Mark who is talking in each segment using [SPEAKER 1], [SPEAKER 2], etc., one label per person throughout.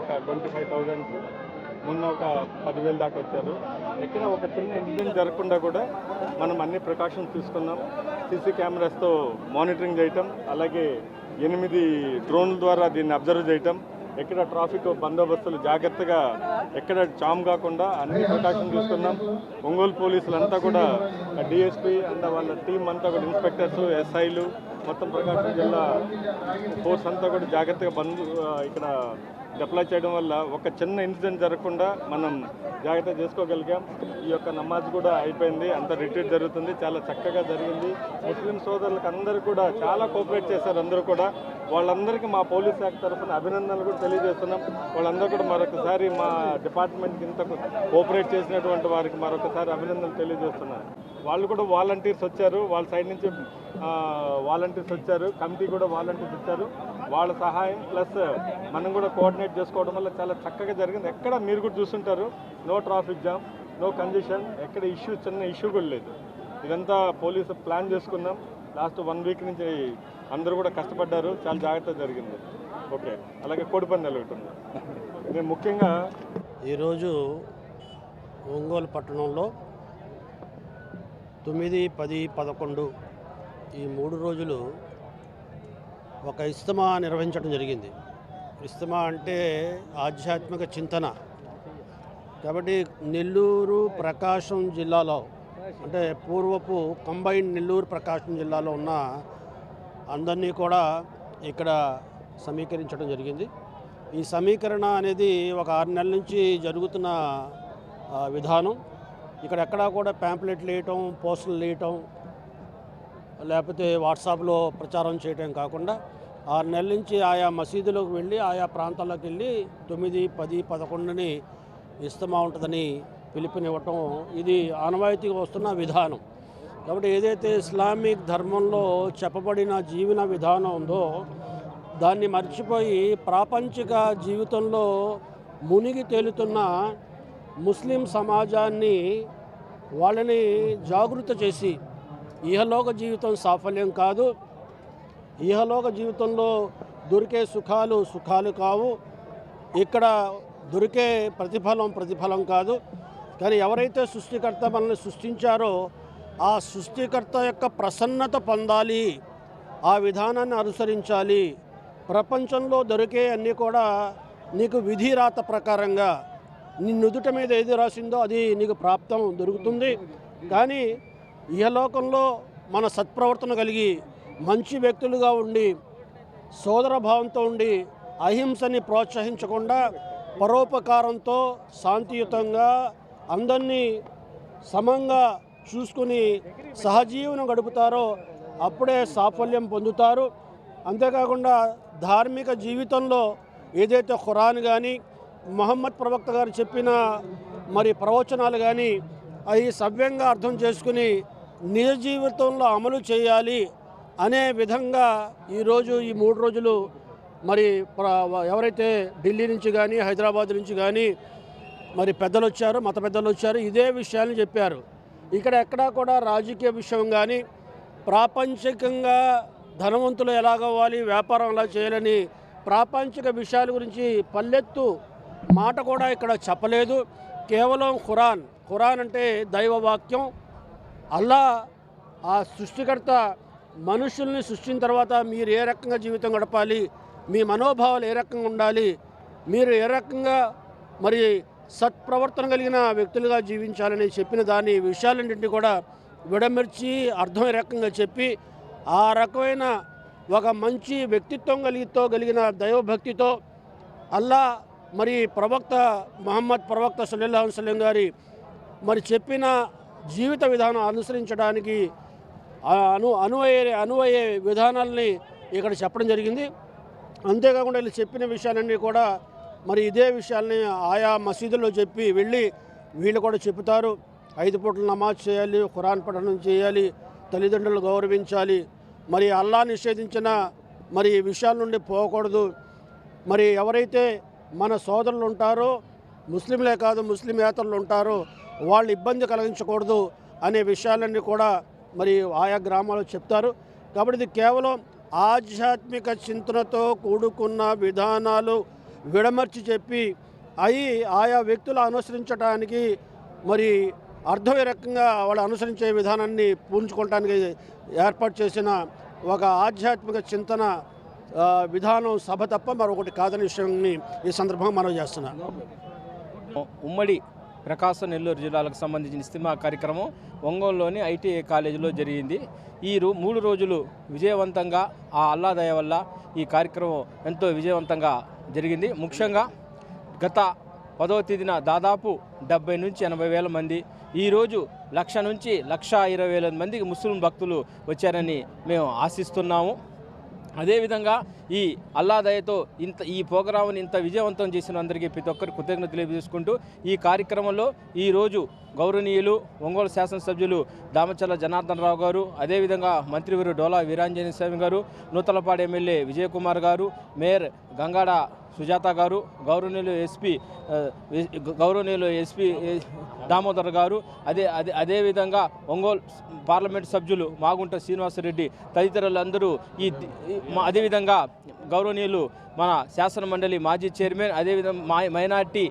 [SPEAKER 1] ఒక twenty five thousand మొన్న ఒక పదివేలు దాకా వచ్చారు. ఎక్కడ ఒక చిన్న ఇన్సిడెంట్ జరగకుండా కూడా మనం అన్ని ప్రికాషన్స్ తీసుకున్నాం. సీసీ కెమెరాస్తో మానిటరింగ్ చేయటం అలాగే ఎనిమిది డ్రోన్ల ద్వారా దీన్ని అబ్జర్వ్ చేయటం ఎక్కడ ట్రాఫిక్ బందోబస్తులు జాగ్రత్తగా ఎక్కడ జామ్ కాకుండా అన్ని ప్రికాషన్ తీసుకున్నాం. ఒంగోలు పోలీసులంతా కూడా డిఎస్పీ అండ్ వాళ్ళ టీం అంతా కూడా ఇన్స్పెక్టర్స్ ఎస్ఐలు మొత్తం ప్రకాశం జిల్లా ఫోర్స్ అంతా కూడా జాగ్రత్తగా బంద్ ఇక్కడ డిప్లాయ్ చేయడం వల్ల ఒక చిన్న ఇన్సిడెంట్ జరగకుండా మనం జాగ్రత్త చేసుకోగలిగాం. ఈ యొక్క నమాజ్ కూడా అయిపోయింది. అంత రిట్రీట్ జరుగుతుంది. చాలా చక్కగా జరిగింది. ముస్లిం సోదరులకు అందరూ కూడా చాలా కోఆపరేట్ చేశారు అందరూ కూడా. వాళ్ళందరికీ మా పోలీస్ శాఖ తరఫున అభినందనలు కూడా తెలియజేస్తున్నాం. వాళ్ళందరూ కూడా మరొకసారి మా డిపార్ట్మెంట్కి ఇంత కోఆపరేట్ చేసినటువంటి వారికి మరొకసారి అభినందనలు తెలియజేస్తున్నారు వాళ్ళు కూడా వాలంటీర్స్ వచ్చారు. వాళ్ళ సైడ్ నుంచి వాలంటీర్స్ వచ్చారు కమిటీ కూడా వాలంటీర్స్ వచ్చారు. వాళ్ళ సహాయం ప్లస్ మనం కూడా కోఆర్డినేట్ చేసుకోవడం వల్ల చాలా చక్కగా జరిగింది. ఎక్కడ మీరు కూడా చూస్తుంటారు no traffic jam no condition ఎక్కడ ఇష్యూ చిన్న ఇష్యూ కూడా లేదు. ఇదంతా పోలీసు ప్లాన్ చేసుకున్నాం. లాస్ట్ వన్ వీక్ నుంచి అందరూ కూడా కష్టపడ్డారు. చాలా జాగ్రత్త జరిగింది. ఓకే. అలాగే కోడిపందాలు ఒకటి ఉంది. ఇది ముఖ్యంగా
[SPEAKER 2] ఈరోజు ఒంగోలు పట్టణంలో తొమ్మిది పది పదకొండు ఈ మూడు రోజులు ఒక ఇస్తమా నిర్వహించడం జరిగింది. ఇస్తమా అంటే ఆధ్యాత్మిక చింతన. కాబట్టి నెల్లూరు ప్రకాశం జిల్లాలో అంటే పూర్వపు కంబైన్డ్ నెల్లూరు ప్రకాశం జిల్లాలో ఉన్న అందరినీ కూడా ఇక్కడ సమీకరించడం జరిగింది. ఈ సమీకరణ అనేది ఒక ఆరు నెలల నుంచి జరుగుతున్న విధానం. ఇక్కడ ఎక్కడా కూడా ప్యాంప్లెట్లు వేయటం పోస్టులు వేయటం లేకపోతే వాట్సాప్లో ప్రచారం చేయటం కాకుండా ఆరు నెలల నుంచి ఆయా మసీదులోకి వెళ్ళి ఆయా ప్రాంతాల్లోకి వెళ్ళి తొమ్మిది పది పదకొండుని ఇస్తమా ఉంటుందని పిలుపునివ్వటం ఇది ఆనవాయితీగా వస్తున్న విధానం. కాబట్టి ఏదైతే ఇస్లామిక్ ధర్మంలో చెప్పబడిన జీవన విధానం ఉందో దాన్ని మర్చిపోయి ప్రాపంచిక జీవితంలో మునిగి తేలుతున్న ముస్లిం సమాజాన్ని వాళ్ళని జాగృత చేసి ఇహలోక జీవితం సాఫల్యం కాదు. ఇహలోక జీవితంలో దొరికే సుఖాలు సుఖాలు కావు. ఇక్కడ దొరికే ప్రతిఫలం ప్రతిఫలం కాదు. కానీ ఎవరైతే సృష్టికర్త మనల్ని సృష్టించారో ఆ సృష్టికర్త యొక్క ప్రసన్నత పొందాలి. ఆ విధానాన్ని అనుసరించాలి. ప్రపంచంలో దొరికే అన్నీ కూడా నీకు విధిరాత ప్రకారంగా నీ నుదుట మీద ఏది రాసిందో అది నీకు ప్రాప్తం దొరుకుతుంది. కానీ ఇహలోకంలో మన సత్ప్రవర్తన కలిగి మంచి వ్యక్తులుగా ఉండి సోదర భావంతో ఉండి అహింసని ప్రోత్సహించకుండా పరోపకారంతో శాంతియుతంగా అందరినీ సమంగా చూసుకుని సహజీవనం గడుపుతారో అప్పుడే సాఫల్యం పొందుతారు. అంతేకాకుండా ధార్మిక జీవితంలో ఏదైతే ఖురాన్ కానీ మొహమ్మద్ ప్రవక్త గారు చెప్పిన మరి ప్రవచనాలు కానీ అవి సవ్యంగా అర్థం చేసుకుని నిజ జీవితంలో అమలు చేయాలి అనే విధంగా ఈరోజు ఈ మూడు రోజులు మరి ఎవరైతే ఢిల్లీ నుంచి కానీ హైదరాబాద్ నుంచి కానీ మరి పెద్దలు వచ్చారు మత పెద్దలు వచ్చారు ఇదే విషయాన్ని చెప్పారు. ఇక్కడ ఎక్కడా కూడా రాజకీయ విషయం కానీ ప్రాపంచికంగా ధనవంతులు ఎలాగవ్వాలి వ్యాపారం ఎలా చేయాలని ప్రాపంచిక విషయాల గురించి పల్లెత్తు మాట కూడా ఇక్కడ చెప్పలేదు. కేవలం ఖురాన్ ఖురాన్ అంటే దైవవాక్యం. అల్లా ఆ సృష్టికర్త మనుషుల్ని సృష్టించిన తర్వాత మీరు ఏ రకంగా జీవితం గడపాలి మీ మనోభావాలు ఏ రకంగా ఉండాలి మీరు ఏ రకంగా మరి సత్ప్రవర్తన కలిగిన వ్యక్తులుగా జీవించాలని చెప్పిన దాని విషయాలన్నింటినీ కూడా విడమిర్చి అర్థం ఏ రకంగా చెప్పి ఆ రకమైన ఒక మంచి వ్యక్తిత్వం కలిగితో కలిగిన దైవభక్తితో అల్లా మరి ప్రవక్త మహమ్మద్ ప్రవక్త సల్లల్లాహు అలైహి గారి మరి చెప్పిన జీవిత విధానం అనుసరించడానికి అను అనువయ్యే అనువయ్యే విధానాల్ని ఇక్కడ చెప్పడం జరిగింది. అంతేకాకుండా వీళ్ళు చెప్పిన విషయాలన్నీ కూడా మరి ఇదే విషయాల్ని ఆయా మసీదుల్లో చెప్పి వెళ్ళి వీళ్ళు కూడా చెబుతారు. ఐదు పూటలు నమాజ్ చేయాలి ఖురాన్ పఠనం చేయాలి తల్లిదండ్రులు గౌరవించాలి. మరి అల్లా నిషేధించిన మరి విషయాల నుండి పోకూడదు. మరి ఎవరైతే మన సోదరులు ఉంటారో ముస్లింలే కాదు ముస్లిమేతరులు ఉంటారో వాళ్ళు ఇబ్బంది కలిగించకూడదు అనే విషయాలన్నీ కూడా మరి ఆయా గ్రామాలు చెప్తారు. కాబట్టి ఇది కేవలం ఆధ్యాత్మిక చింతనతో కూడుకున్న విధానాలు విడమర్చి చెప్పి అవి ఆయా వ్యక్తులు అనుసరించడానికి మరి అర్థమయ్యే రకంగా వాళ్ళు అనుసరించే విధానాన్ని పూంచుకోవటానికి ఏర్పాటు చేసిన ఒక ఆధ్యాత్మిక చింతన విధానం సభ తప్ప మరొకటి కాదని విషయాన్ని ఈ సందర్భంగా మనం చేస్తున్నాం.
[SPEAKER 3] ఉమ్మడి ప్రకాశం నెల్లూరు జిల్లాలకు సంబంధించిన ఇస్తిమా కార్యక్రమం ఒంగోలులోని ఐటీఐ కాలేజీలో జరిగింది. ఈ మూడు రోజులు విజయవంతంగా ఆ అల్లాదయ వల్ల ఈ కార్యక్రమం ఎంతో విజయవంతంగా జరిగింది. ముఖ్యంగా గత పదవ తేదీన దాదాపు డెబ్బై నుంచి ఎనభై వేల మంది ఈరోజు లక్ష నుంచి లక్ష ఇరవై వేల మందికి ముస్లిం భక్తులు వచ్చారని మేము ఆశిస్తున్నాము. అదేవిధంగా ఈ అల్లాదయతో ఇంత ఈ ప్రోగ్రామ్ని ఇంత విజయవంతం చేసిన అందరికీ ప్రతి ఒక్కరికి కృతజ్ఞతలు తెలియజేసుకుంటూ ఈ కార్యక్రమంలో ఈరోజు గౌరవనీయులు ఒంగోలు శాసనసభ్యులు దామచల్ల జనార్దన్ రావు గారు అదేవిధంగా మంత్రివరు డోలా వీరాంజనేయ స్వామి గారు నూతలపాడు ఎమ్మెల్యే విజయకుమార్ గారు మేయర్ గంగాడ సుజాత గారు గౌరవనీయులు ఎస్పీ గౌరవనీయులు ఎస్పీ దామోదర్ గారు అదే అదే అదేవిధంగా ఒంగోలు పార్లమెంట్ సభ్యులు మాగుంట శ్రీనివాసరెడ్డి తదితరులందరూ ఈ అదేవిధంగా గౌరవనీయులు మన శాసన మండలి మాజీ చైర్మన్ అదేవిధంగా మైనార్టీ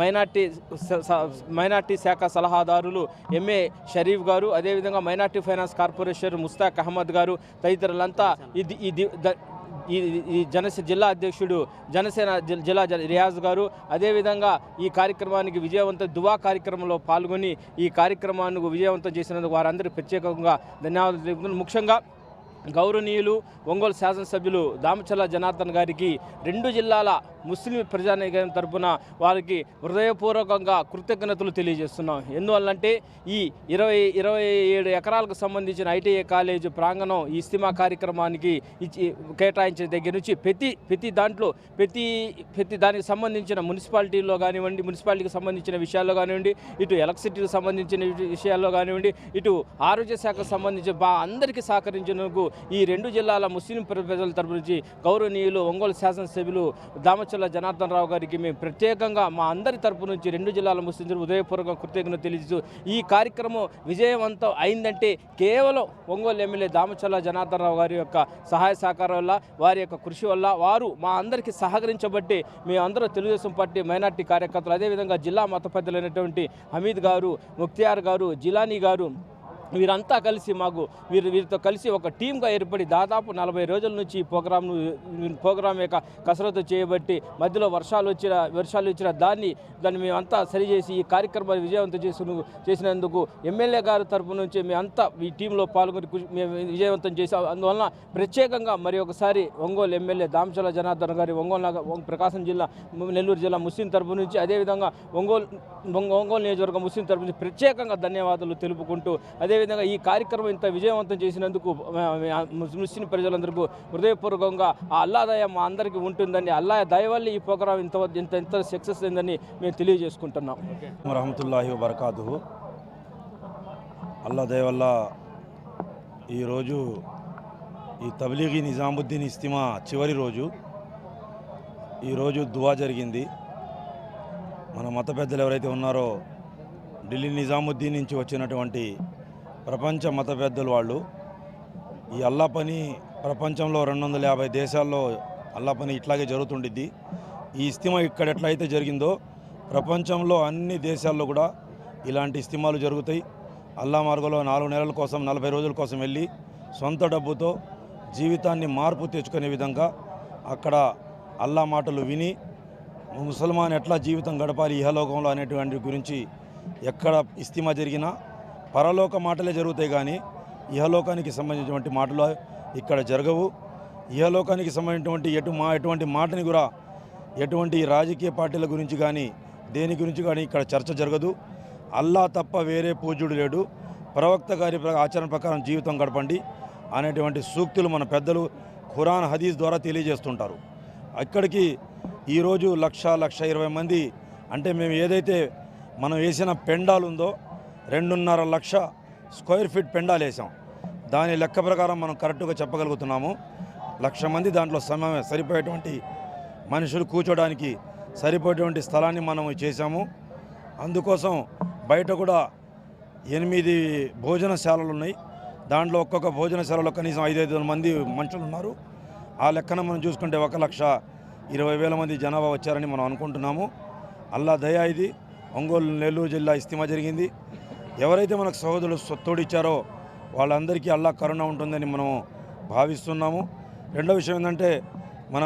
[SPEAKER 3] మైనార్టీ స- స- మైనార్టీ శాఖ సలహాదారులు ఎంఏ షరీఫ్ గారు అదేవిధంగా minority finance corporation Mustaq Ahmed గారు తదితరులంతా ఇది ఇది ఈ ఈ జనసేన జిల్లా అధ్యక్షుడు జనసేన జిల్లా జ- రియాజ్ గారు అదేవిధంగా ఈ కార్యక్రమానికి విజయవంతం దువా కార్యక్రమంలో పాల్గొని ఈ కార్యక్రమాన్ని విజయవంతం చేసినందుకు వారందరూ ప్రత్యేకంగా ధన్యవాదాలు ముఖ్యంగా గౌరవనీయులు ఒంగోలు శాసనసభ్యులు దామచల్ల జనార్దన్ గారికి రెండు జిల్లాల ముస్లిం ప్రజానీకం తరపున వారికి హృదయపూర్వకంగా కృతజ్ఞతలు తెలియజేస్తున్నాం. ఎందువల్లంటే ఈ ఇరవై ఇరవై ఏడు ఎకరాలకు సంబంధించిన ఐటీఐ కాలేజ్ ప్రాంగణం ఈ ఇస్తిమా కార్యక్రమానికి ఇచ్చి కేటాయించిన దగ్గర నుంచి ప్రతి ప్రతి దాంట్లో ప్రతి ప్రతి దానికి సంబంధించిన మున్సిపాలిటీలో కానివ్వండి మున్సిపాలిటీకి సంబంధించిన విషయాల్లో కానివ్వండి ఇటు ఎలక్ట్రిసిటీకి సంబంధించిన విషయాల్లో కానివ్వండి ఇటు ఆరోగ్య శాఖకు సంబంధించి బా అందరికీ సహకరించినందుకు ఈ రెండు జిల్లాల ముస్లిం ప్రజల తరపు నుంచి గౌరవనీయులు ఒంగోలు శాసనసభ్యులు దామచల్ల జనార్దన్ రావు గారికి మేము ప్రత్యేకంగా మా అందరి తరపు నుంచి రెండు జిల్లాల ముస్లిం ఉదయపూర్వక కృతజ్ఞత తెలియజేస్తూ ఈ కార్యక్రమం విజయవంతం అయిందంటే కేవలం ఒంగోలు ఎమ్మెల్యే దామచల్ల జనార్దన్ రావు గారి యొక్క సహాయ సహకారం వల్ల వారి యొక్క కృషి వల్ల వారు మా అందరికీ సహకరించబట్టి మేమందరూ తెలుగుదేశం పార్టీ మైనార్టీ కార్యకర్తలు అదేవిధంగా జిల్లా మత పెద్దలైనటువంటి హమీద్ గారు ముక్తియార్ గారు జిలానీ గారు వీరంతా కలిసి మాకు వీరు వీరితో కలిసి ఒక టీంగా ఏర్పడి దాదాపు నలభై రోజుల నుంచి ఈ ప్రోగ్రామ్ను ప్రోగ్రాం యొక్క కసరత్తు చేయబట్టి మధ్యలో వర్షాలు వచ్చిన వర్షాలు వచ్చిన దాన్ని దాన్ని మేమంతా సరిచేసి ఈ కార్యక్రమాన్ని విజయవంతం చేసిన చేసినందుకు ఎమ్మెల్యే గారి తరపు నుంచి మేమంతా ఈ టీంలో పాల్గొని మేము విజయవంతం చేసాం అందువలన ప్రత్యేకంగా మరి ఒకసారి ఒంగోలు ఎమ్మెల్యే దామచల జనార్దన్ గారి ఒంగోలు నగ- ప్రకాశం జిల్లా నెల్లూరు జిల్లా ముస్లిం తరపు నుంచి అదేవిధంగా ఒంగోలు ఒంగోలు నియోజకవర్గం ముస్లిం తరపు నుంచి ప్రత్యేకంగా ధన్యవాదాలు తెలుపుకుంటూ అదేవిధంగా ఈ కార్యక్రమం ఇంత విజయవంతం చేసినందుకు ముస్లిం ప్రజలందరికీ హృదయపూర్వకంగా ఆ అల్లాదయ మా అందరికీ ఉంటుందని అల్లా దయ వల్ల ఈ ప్రోగ్రాం ఇంత ఇంత ఇంత సక్సెస్ అయిందని మేము తెలియజేసుకుంటున్నాం.
[SPEAKER 4] రహమతుల్లాహి వబర్కాతు అల్లా దయ వల్ల ఈరోజు ఈ తబ్లీగీ నిజాముద్దీన్ ఇస్తిమా చివరి రోజు. ఈరోజు దువా జరిగింది. మన మత పెద్దలు ఎవరైతే ఉన్నారో ఢిల్లీ నిజాముద్దీన్ నుంచి వచ్చినటువంటి ప్రపంచ మత పెద్దలు వాళ్ళు ఈ అల్లా పని ప్రపంచంలో రెండు వందల యాభై దేశాల్లో అల్లా పని ఇట్లాగే జరుగుతుండిద్ది. ఈ ఇస్తిమా ఇక్కడ ఎట్లయితే జరిగిందో ప్రపంచంలో అన్ని దేశాల్లో కూడా ఇలాంటి ఇస్తిమాలు జరుగుతాయి. అల్లా మార్గంలో నాలుగు నెలల కోసం నలభై రోజుల కోసం వెళ్ళి సొంత డబ్బుతో జీవితాన్ని మార్పు తెచ్చుకునే విధంగా అక్కడ అల్లా మాటలు విని ముసల్మాన్ ఎట్లా జీవితం గడపాలి ఇహలోకంలో అనేటువంటి గురించి ఎక్కడ ఇస్తిమా జరిగినా పరలోక మాటలే జరుగుతాయి కానీ ఇహలోకానికి సంబంధించినటువంటి మాటలు ఇక్కడ జరగవు. ఇహలోకానికి సంబంధించినటువంటి ఎటు మా ఎటువంటి మాటని కూడా ఎటువంటి రాజకీయ పార్టీల గురించి కానీ దేని గురించి కానీ ఇక్కడ చర్చ జరగదు. అల్లా తప్ప వేరే పూజ్యుడు లేడు. ప్రవక్త గారి ప్ర- ఆచరణ ప్రకారం జీవితం గడపండి అనేటువంటి సూక్తులు మన పెద్దలు ఖురాన్ హదీస్ ద్వారా తెలియజేస్తుంటారు. అక్కడికి ఈరోజు లక్ష లక్ష ఇరవై మంది అంటే మేము ఏదైతే మనం వేసిన పెండాలు ఉందో రెండున్నర లక్ష స్క్వేర్ ఫీట్ పెండాలు వేసాం. దాని లెక్క ప్రకారం మనం కరెక్ట్గా చెప్పగలుగుతున్నాము. లక్ష మంది దాంట్లో సమయం సరిపోయేటువంటి మనుషులు కూర్చోడానికి సరిపోయేటువంటి స్థలాన్ని మనం చేశాము. అందుకోసం బయట కూడా ఎనిమిది భోజనశాలలు ఉన్నాయి. దాంట్లో ఒక్కొక్క భోజనశాలలో కనీసం ఐదైదు మంది మనుషులు ఉన్నారు. ఆ లెక్కన మనం చూసుకుంటే ఒక లక్ష ఇరవై వేల మంది జనాభా వచ్చారని మనం అనుకుంటున్నాము. అల్లా దయా ఇది. ఒంగోలు నెల్లూరు జిల్లా ఇస్తిమా జరిగింది. ఎవరైతే మనకు సహోదరులు సొత్తోడిచ్చారో వాళ్ళందరికీ అల్లా కరుణ ఉంటుందని మనం భావిస్తున్నాము. రెండో విషయం ఏంటంటే మన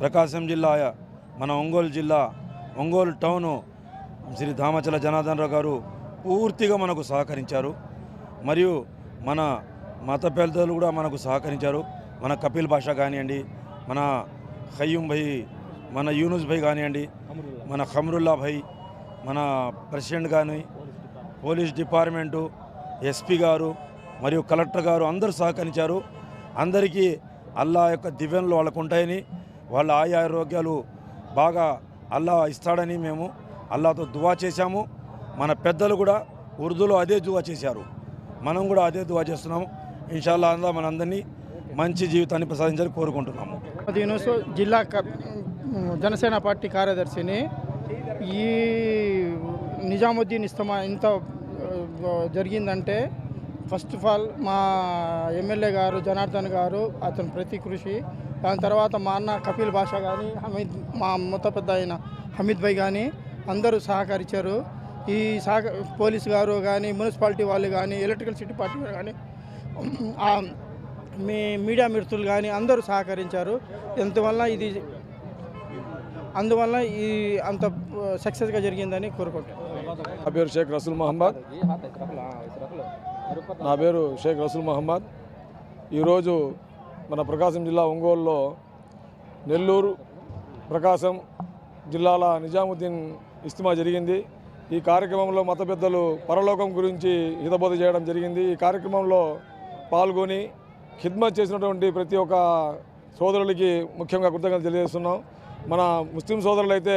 [SPEAKER 4] ప్రకాశం జిల్లా మన ఒంగోలు జిల్లా ఒంగోలు టౌను శ్రీ ధామచల జనార్దన్ రావు గారు పూర్తిగా మనకు సహకరించారు. మరియు మన మత పెద్దలు కూడా మనకు సహకరించారు. మన కపిల్ భాష కానివ్వండి మన హయ్యూం భయ్ మన యూనుస్ భయ్ కానివ్వండి మన ఖమ్రుల్లా భయ్ మన ప్రెసిడెంట్ కానీ పోలీస్ డిపార్ట్మెంటు ఎస్పీ గారు మరియు కలెక్టర్ గారు అందరూ సహకరించారు. అందరికీ అల్లా యొక్క దివ్యంలో వాళ్ళకు ఉంటాయని వాళ్ళ ఆయా ఆరోగ్యాలు బాగా అల్లా ఇస్తాడని మేము అల్లాతో దువా చేశాము. మన పెద్దలు కూడా ఉర్దూలో అదే దువా చేశారు. మనం కూడా అదే దువా చేస్తున్నాము. ఇన్షాల్లా అందా మనందరినీ మంచి జీవితాన్ని ప్రసాదించాలని కోరుకుంటున్నాము.
[SPEAKER 5] అది జిల్లా జనసేన పార్టీ కార్యదర్శిని ఈ నిజాముద్దీన్ ఇస్తమా ఇంత జరిగిందంటే ఫస్ట్ ఆఫ్ ఆల్ మా ఎమ్మెల్యే గారు జనార్దన్ గారు అతని ప్రతి కృషి దాని తర్వాత మా అన్న కపిల్ భాష కానీ హమీద్ మా మొత్త పెద్ద అయిన హమీద్ భాయ్ కానీ అందరూ సహకరించారు. ఈ సహక పోలీస్ గారు కానీ మున్సిపాలిటీ వాళ్ళు కానీ ఎలక్ట్రికల్ సిటీ పార్టీ కానీ మీ మీడియా మిత్రులు కానీ అందరూ సహకరించారు. అందువల్ల ఇది అందువల్ల ఈ అంత సక్సెస్గా జరిగిందని కోరుకుంటాను
[SPEAKER 6] నా పేరు షేక్ రసూల్ మహమ్మద్. నా పేరు షేక్ రసూల్ మహమ్మద్. ఈరోజు మన ప్రకాశం జిల్లా ఒంగోలులో నెల్లూరు ప్రకాశం జిల్లాల నిజాముద్దీన్ ఇస్తిమా జరిగింది. ఈ కార్యక్రమంలో మత పెద్దలు పరలోకం గురించి హితబోధ చేయడం జరిగింది. ఈ కార్యక్రమంలో పాల్గొని ఖిద్మత్ చేసినటువంటి ప్రతి ఒక్క సోదరులకి ముఖ్యంగా కృతజ్ఞతలు తెలియజేస్తున్నాం. మన ముస్లిం సోదరులు అయితే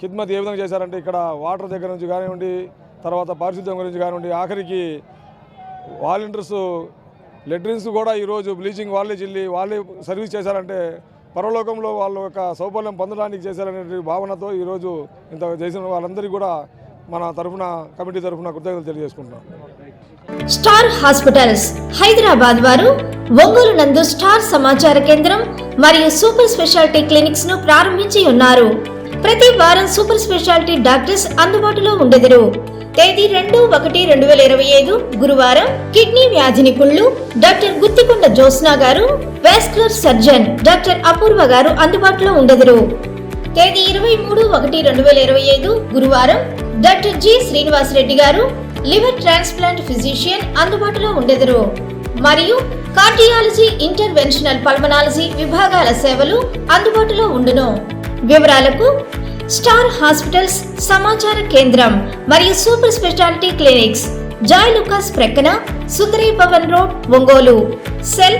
[SPEAKER 6] ఖిద్మత్ ఏ విధంగా చేశారంటే ఇక్కడ వాటర్ దగ్గర నుంచి కానివ్వండి తర్వాత పారిశుద్ధ్యం గురించి కానివ్వండి ఆఖరికి వాలంటీర్స్ లెట్రిన్స్ కూడా ఈరోజు బ్లీచింగ్ వాళ్ళే చిల్లి వాళ్ళే సర్వీస్ చేశారంటే పరలోకంలో వాళ్ళ యొక్క సౌకర్యం పొందడానికి చేశారనే భావనతో ఈరోజు ఇంత చేసిన వాళ్ళందరికీ కూడా మన తరఫున కమిటీ తరఫున కృతజ్ఞతలు తెలియజేసుకుంటున్నాం.
[SPEAKER 7] స్టార్ హాస్పిటల్స్ హైదరాబాద్ వారు ఒంగోలు నందు స్టార్ సమాచార కేంద్రం మరియు సూపర్ స్పెషాలిటీ క్లినిక్స్ను ప్రారంభించి ఉన్నారు. ప్రతి వారం సూపర్ స్పెషాలిటీ డాక్టర్స్ అందుబాటులో ఉండెదరు. తేదీ రెండు ఒకటి రెండు వేల ఇరవై ఐదు గురువారం కిడ్నీ వ్యాధి నిపుణులు డాక్టర్ గుత్తికొండ జోస్నా గారు వాస్కులర్ సర్జన్ డాక్టర్ అపూర్వ గారు అందుబాటులో ఉండెదరు. తేదీ ఇరవై మూడు ఒకటి రెండు వేల ఇరవై ఐదు గురువారం డాక్టర్ జి శ్రీనివాస్ రెడ్డి గారు లివర్ ట్రాన్స్ప్లాంట్ ఫిజిషియన్ అందుబాటులో ఉండెదరు. మరియు కార్డియాలజీ ఇంటర్వెన్షనల్ పల్మనాలజీ విభాగాల సేవలు అందుబాటులో ఉండును. వివరాలకు స్టార్ హాస్పిటల్స్ సమాచార కేంద్రం మరియు super speciality clinics Joyalukkas ప్రక్కన Sundari Bhavan road Ongole. Cell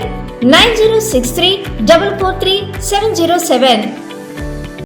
[SPEAKER 7] nine zero six three double four three seven zero seven.